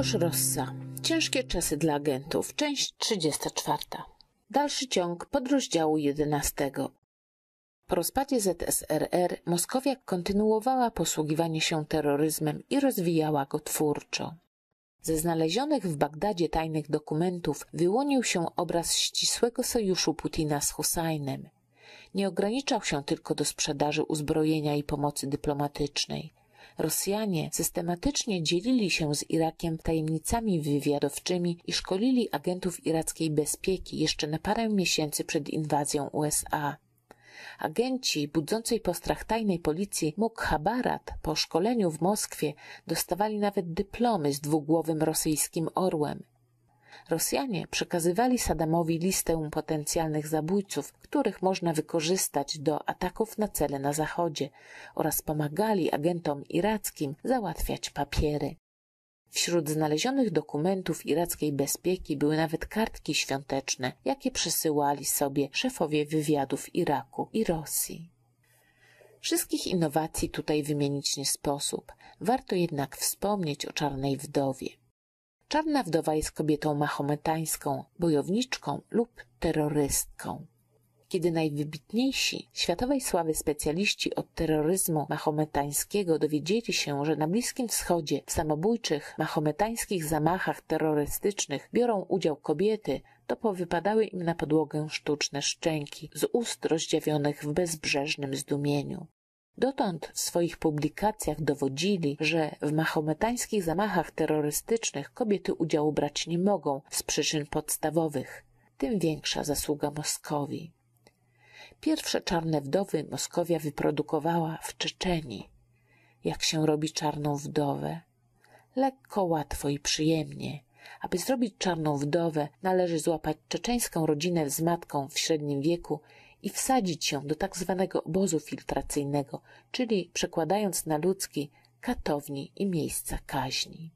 Grzegorz Rossa. Ciężkie czasy dla agentów. Część 34. Dalszy ciąg podrozdziału 11. Po rozpadzie ZSRR Moskowia kontynuowała posługiwanie się terroryzmem i rozwijała go twórczo. Ze znalezionych w Bagdadzie tajnych dokumentów wyłonił się obraz ścisłego sojuszu Putina z Husajnem. Nie ograniczał się tylko do sprzedaży uzbrojenia i pomocy dyplomatycznej. Rosjanie systematycznie dzielili się z Irakiem tajemnicami wywiadowczymi i szkolili agentów irackiej bezpieki jeszcze na parę miesięcy przed inwazją USA. Agenci budzącej postrach tajnej policji Mukhabarat po szkoleniu w Moskwie dostawali nawet dyplomy z dwugłowym rosyjskim orłem. Rosjanie przekazywali Saddamowi listę potencjalnych zabójców, których można wykorzystać do ataków na cele na zachodzie oraz pomagali agentom irackim załatwiać papiery. Wśród znalezionych dokumentów irackiej bezpieki były nawet kartki świąteczne, jakie przesyłali sobie szefowie wywiadów Iraku i Rosji. Wszystkich innowacji tutaj wymienić nie sposób, warto jednak wspomnieć o czarnej wdowie. Czarna wdowa jest kobietą mahometańską, bojowniczką lub terrorystką. Kiedy najwybitniejsi światowej sławy specjaliści od terroryzmu mahometańskiego dowiedzieli się, że na Bliskim Wschodzie w samobójczych mahometańskich zamachach terrorystycznych biorą udział kobiety, to powypadały im na podłogę sztuczne szczęki z ust rozdziawionych w bezbrzeżnym zdumieniu. Dotąd w swoich publikacjach dowodzili, że w mahometańskich zamachach terrorystycznych kobiety udziału brać nie mogą z przyczyn podstawowych. Tym większa zasługa Moskowi. Pierwsze czarne wdowy Moskowia wyprodukowała w Czeczenii. Jak się robi czarną wdowę? Lekko, łatwo i przyjemnie. Aby zrobić czarną wdowę, należy złapać czeczeńską rodzinę z matką w średnim wieku i wsadzić ją do tak zwanego obozu filtracyjnego, czyli przekładając na ludzki katowni i miejsca kaźni.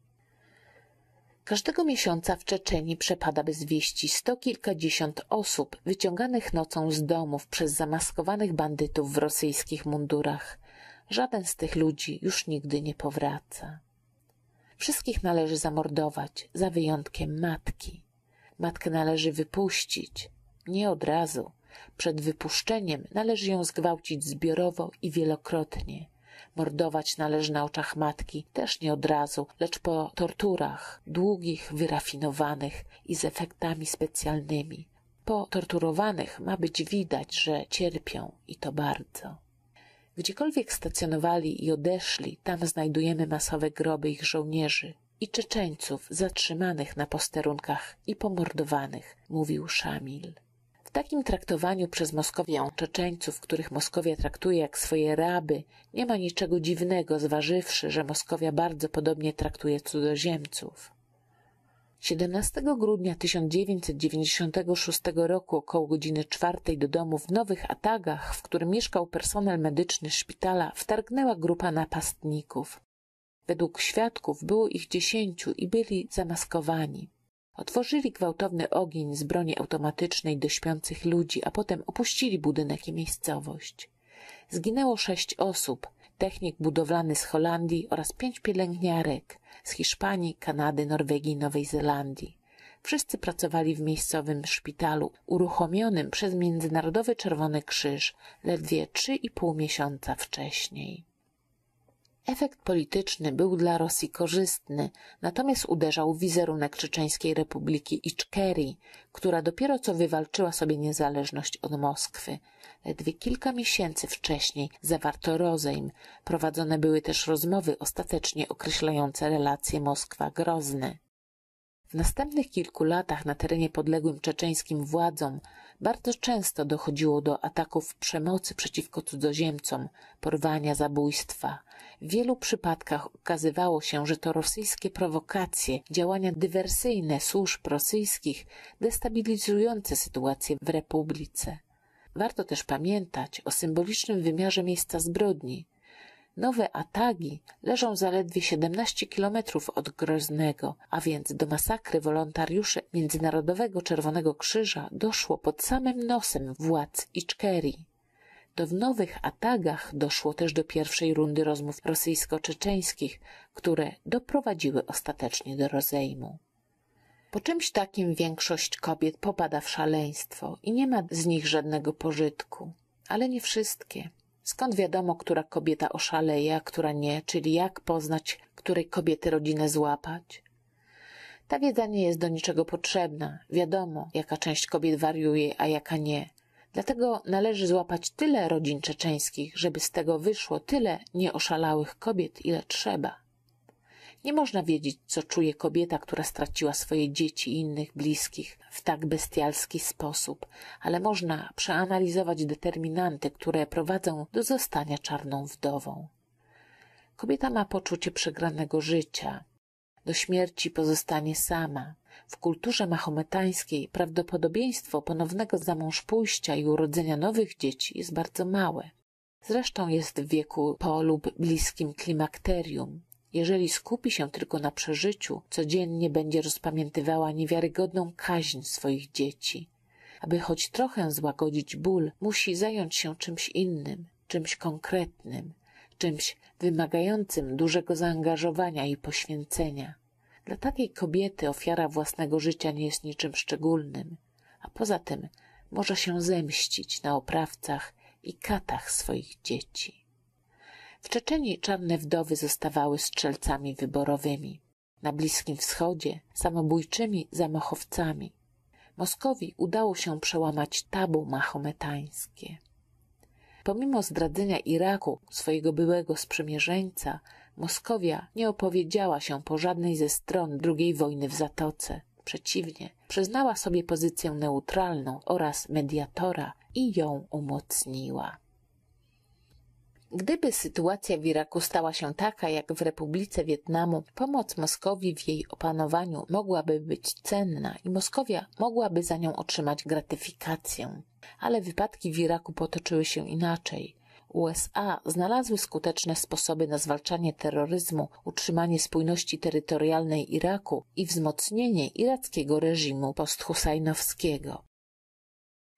Każdego miesiąca w Czeczenii przepada bez wieści sto kilkadziesiąt osób wyciąganych nocą z domów przez zamaskowanych bandytów w rosyjskich mundurach. Żaden z tych ludzi już nigdy nie powraca. Wszystkich należy zamordować, za wyjątkiem matki. Matkę należy wypuścić, nie od razu. Przed wypuszczeniem należy ją zgwałcić zbiorowo i wielokrotnie. Mordować należy na oczach matki, też nie od razu, lecz po torturach, długich, wyrafinowanych i z efektami specjalnymi. Po torturowanych ma być widać, że cierpią i to bardzo. Gdziekolwiek stacjonowali i odeszli, tam znajdujemy masowe groby ich żołnierzy i Czeczeńców zatrzymanych na posterunkach i pomordowanych, mówił Szamil takim traktowaniu przez Moskowię Czeczeńców, których Moskowia traktuje jak swoje raby, nie ma niczego dziwnego, zważywszy, że Moskowia bardzo podobnie traktuje cudzoziemców. 17 grudnia 1996 roku około godziny czwartej do domu w Nowych Atagach, w którym mieszkał personel medyczny szpitala, wtargnęła grupa napastników. Według świadków było ich dziesięciu i byli zamaskowani. Otworzyli gwałtowny ogień z broni automatycznej do śpiących ludzi, a potem opuścili budynek i miejscowość. Zginęło sześć osób, technik budowlany z Holandii oraz pięć pielęgniarek z Hiszpanii, Kanady, Norwegii i Nowej Zelandii. Wszyscy pracowali w miejscowym szpitalu, uruchomionym przez Międzynarodowy Czerwony Krzyż ledwie trzy i pół miesiąca wcześniej. Efekt polityczny był dla Rosji korzystny, natomiast uderzał w wizerunek Czeczeńskiej Republiki Iczkerii, która dopiero co wywalczyła sobie niezależność od Moskwy. Ledwie kilka miesięcy wcześniej zawarto rozejm. Prowadzone były też rozmowy ostatecznie określające relacje Moskwa-Grozny. W następnych kilku latach na terenie podległym czeczeńskim władzom bardzo często dochodziło do ataków przemocy przeciwko cudzoziemcom, porwania, zabójstwa. W wielu przypadkach okazywało się, że to rosyjskie prowokacje, działania dywersyjne służb rosyjskich, destabilizujące sytuację w republice. Warto też pamiętać o symbolicznym wymiarze miejsca zbrodni. Nowe Atagi leżą zaledwie 17 kilometrów od Groznego, a więc do masakry wolontariuszy Międzynarodowego Czerwonego Krzyża doszło pod samym nosem władz Iczkerii. to w nowych atagach doszło też do pierwszej rundy rozmów rosyjsko-czeczeńskich, które doprowadziły ostatecznie do rozejmu. Po czymś takim większość kobiet popada w szaleństwo i nie ma z nich żadnego pożytku, ale nie wszystkie. Skąd wiadomo, która kobieta oszaleje, a która nie, czyli jak poznać, której kobiety rodzinę złapać? Ta wiedza nie jest do niczego potrzebna. Wiadomo, jaka część kobiet wariuje, a jaka nie. Dlatego należy złapać tyle rodzin czeczeńskich, żeby z tego wyszło tyle nieoszalałych kobiet, ile trzeba. Nie można wiedzieć, co czuje kobieta, która straciła swoje dzieci i innych bliskich w tak bestialski sposób, ale można przeanalizować determinanty, które prowadzą do zostania czarną wdową. Kobieta ma poczucie przegranego życia. Do śmierci pozostanie sama. W kulturze mahometańskiej prawdopodobieństwo ponownego zamążpójścia i urodzenia nowych dzieci jest bardzo małe. Zresztą jest w wieku po lub bliskim klimakterium, jeżeli skupi się tylko na przeżyciu, codziennie będzie rozpamiętywała niewiarygodną kaźń swoich dzieci. Aby choć trochę złagodzić ból, musi zająć się czymś innym, czymś konkretnym, czymś wymagającym dużego zaangażowania i poświęcenia. Dla takiej kobiety ofiara własnego życia nie jest niczym szczególnym, a poza tym może się zemścić na oprawcach i katach swoich dzieci. W Czeczenii czarne wdowy zostawały strzelcami wyborowymi, na Bliskim Wschodzie samobójczymi zamachowcami. Moskowi udało się przełamać tabu mahometańskie. Pomimo zdradzenia Iraku, swojego byłego sprzymierzeńca, Moskowia nie opowiedziała się po żadnej ze stron II wojny w Zatoce. Przeciwnie, przyznała sobie pozycję neutralną oraz mediatora i ją umocniła. Gdyby sytuacja w Iraku stała się taka jak w Republice Wietnamu, pomoc Moskowi w jej opanowaniu mogłaby być cenna i Moskowia mogłaby za nią otrzymać gratyfikację. Ale wypadki w Iraku potoczyły się inaczej. USA znalazły skuteczne sposoby na zwalczanie terroryzmu, utrzymanie spójności terytorialnej Iraku i wzmocnienie irackiego reżimu posthusajnowskiego.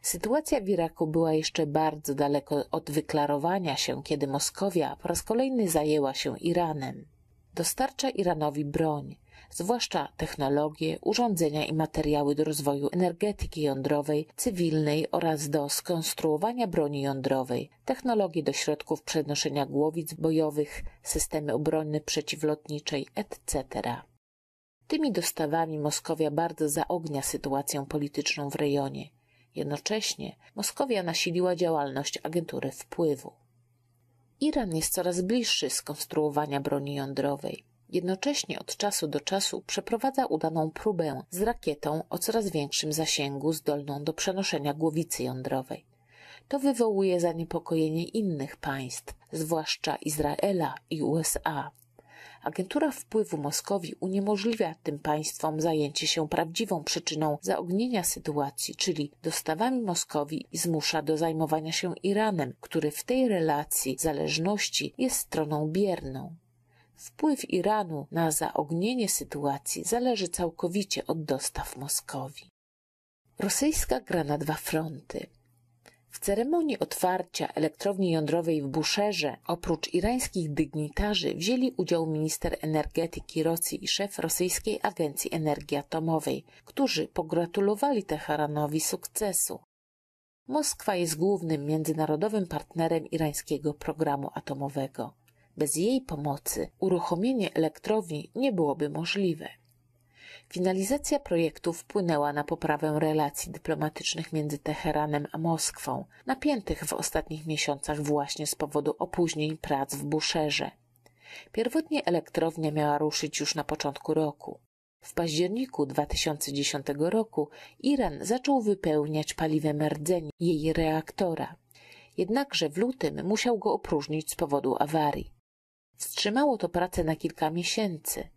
Sytuacja w Iraku była jeszcze bardzo daleko od wyklarowania się, kiedy Moskowia po raz kolejny zajęła się Iranem. Dostarcza Iranowi broń, zwłaszcza technologie, urządzenia i materiały do rozwoju energetyki jądrowej, cywilnej oraz do skonstruowania broni jądrowej, technologie do środków przenoszenia głowic bojowych, systemy obrony przeciwlotniczej, etc. Tymi dostawami Moskowia bardzo zaognia sytuację polityczną w rejonie. Jednocześnie Moskowia nasiliła działalność agentury wpływu. Iran jest coraz bliższy skonstruowania broni jądrowej. Jednocześnie od czasu do czasu przeprowadza udaną próbę z rakietą o coraz większym zasięgu zdolną do przenoszenia głowicy jądrowej. To wywołuje zaniepokojenie innych państw, zwłaszcza Izraela i USA. Agentura wpływu Moskowi uniemożliwia tym państwom zajęcie się prawdziwą przyczyną zaognienia sytuacji, czyli dostawami Moskowi i zmusza do zajmowania się Iranem, który w tej relacji zależności jest stroną bierną. Wpływ Iranu na zaognienie sytuacji zależy całkowicie od dostaw Moskowi. Rosyjska gra na dwa fronty. W ceremonii otwarcia elektrowni jądrowej w Buszerze oprócz irańskich dygnitarzy wzięli udział minister energetyki Rosji i szef rosyjskiej agencji energii atomowej, którzy pogratulowali Teheranowi sukcesu. Moskwa jest głównym międzynarodowym partnerem irańskiego programu atomowego. Bez jej pomocy uruchomienie elektrowni nie byłoby możliwe. Finalizacja projektu wpłynęła na poprawę relacji dyplomatycznych między Teheranem a Moskwą, napiętych w ostatnich miesiącach właśnie z powodu opóźnień prac w Buszerze. Pierwotnie elektrownia miała ruszyć już na początku roku. W październiku 2010 roku Iran zaczął wypełniać paliwem rdzeń jej reaktora. Jednakże w lutym musiał go opróżnić z powodu awarii. Wstrzymało to pracę na kilka miesięcy.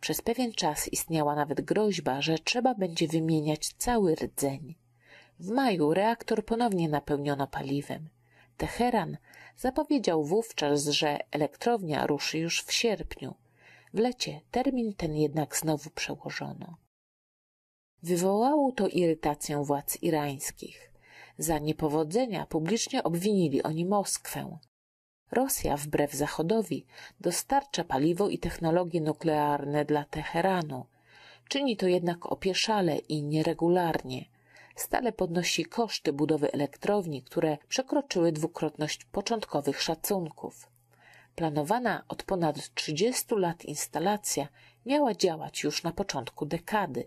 Przez pewien czas istniała nawet groźba, że trzeba będzie wymieniać cały rdzeń. W maju reaktor ponownie napełniono paliwem. Teheran zapowiedział wówczas, że elektrownia ruszy już w sierpniu. W lecie termin ten jednak znowu przełożono. Wywołało to irytację władz irańskich. Za niepowodzenia publicznie obwinili oni Moskwę. Rosja, wbrew Zachodowi, dostarcza paliwo i technologie nuklearne dla Teheranu. Czyni to jednak opieszale i nieregularnie. Stale podnosi koszty budowy elektrowni, które przekroczyły dwukrotność początkowych szacunków. Planowana od ponad 30 lat instalacja miała działać już na początku dekady.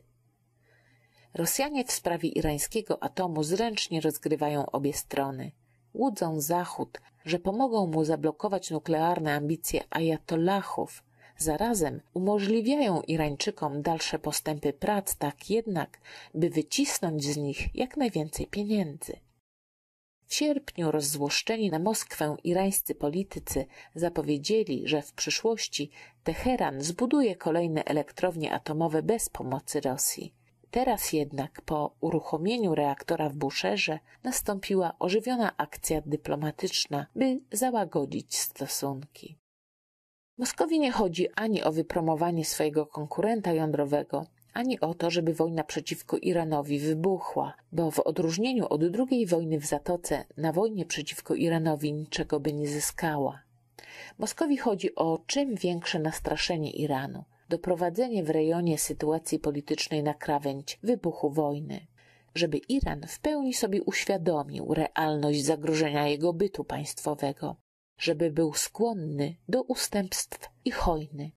Rosjanie w sprawie irańskiego atomu zręcznie rozgrywają obie strony. Łudzą Zachód, że pomogą mu zablokować nuklearne ambicje ajatollahów. Zarazem umożliwiają Irańczykom dalsze postępy prac, tak jednak, by wycisnąć z nich jak najwięcej pieniędzy. W sierpniu rozzłoszczeni na Moskwę irańscy politycy zapowiedzieli, że w przyszłości Teheran zbuduje kolejne elektrownie atomowe bez pomocy Rosji. Teraz jednak po uruchomieniu reaktora w Buszerze nastąpiła ożywiona akcja dyplomatyczna, by załagodzić stosunki. Moskowi nie chodzi ani o wypromowanie swojego konkurenta jądrowego, ani o to, żeby wojna przeciwko Iranowi wybuchła, bo w odróżnieniu od drugiej wojny w Zatoce na wojnie przeciwko Iranowi niczego by nie zyskała. Moskowi chodzi o czym większe nastraszenie Iranu, doprowadzenie w rejonie sytuacji politycznej na krawędź wybuchu wojny, żeby Iran w pełni sobie uświadomił realność zagrożenia jego bytu państwowego, żeby był skłonny do ustępstw i hojny.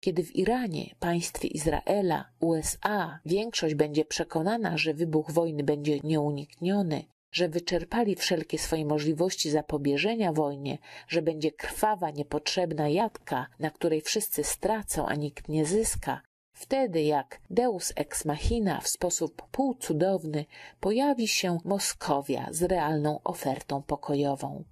Kiedy w Iranie, państwie Izraela, USA większość będzie przekonana, że wybuch wojny będzie nieunikniony, że wyczerpali wszelkie swoje możliwości zapobieżenia wojnie, że będzie krwawa, niepotrzebna jadka, na której wszyscy stracą, a nikt nie zyska, wtedy jak Deus ex machina w sposób półcudowny pojawi się Moskowia z realną ofertą pokojową.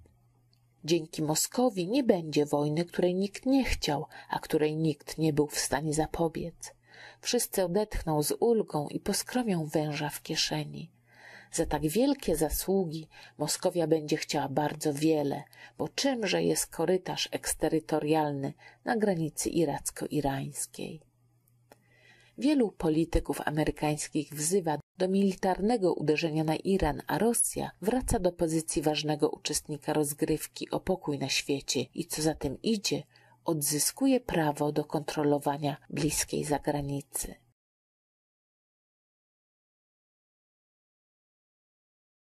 Dzięki Moskowi nie będzie wojny, której nikt nie chciał, a której nikt nie był w stanie zapobiec. Wszyscy odetchną z ulgą i poskromią węża w kieszeni. Za tak wielkie zasługi Moskowia będzie chciała bardzo wiele, bo czymże jest korytarz eksterytorialny na granicy iracko-irańskiej. Wielu polityków amerykańskich wzywa do militarnego uderzenia na Iran, a Rosja wraca do pozycji ważnego uczestnika rozgrywki o pokój na świecie i co za tym idzie, odzyskuje prawo do kontrolowania bliskiej zagranicy.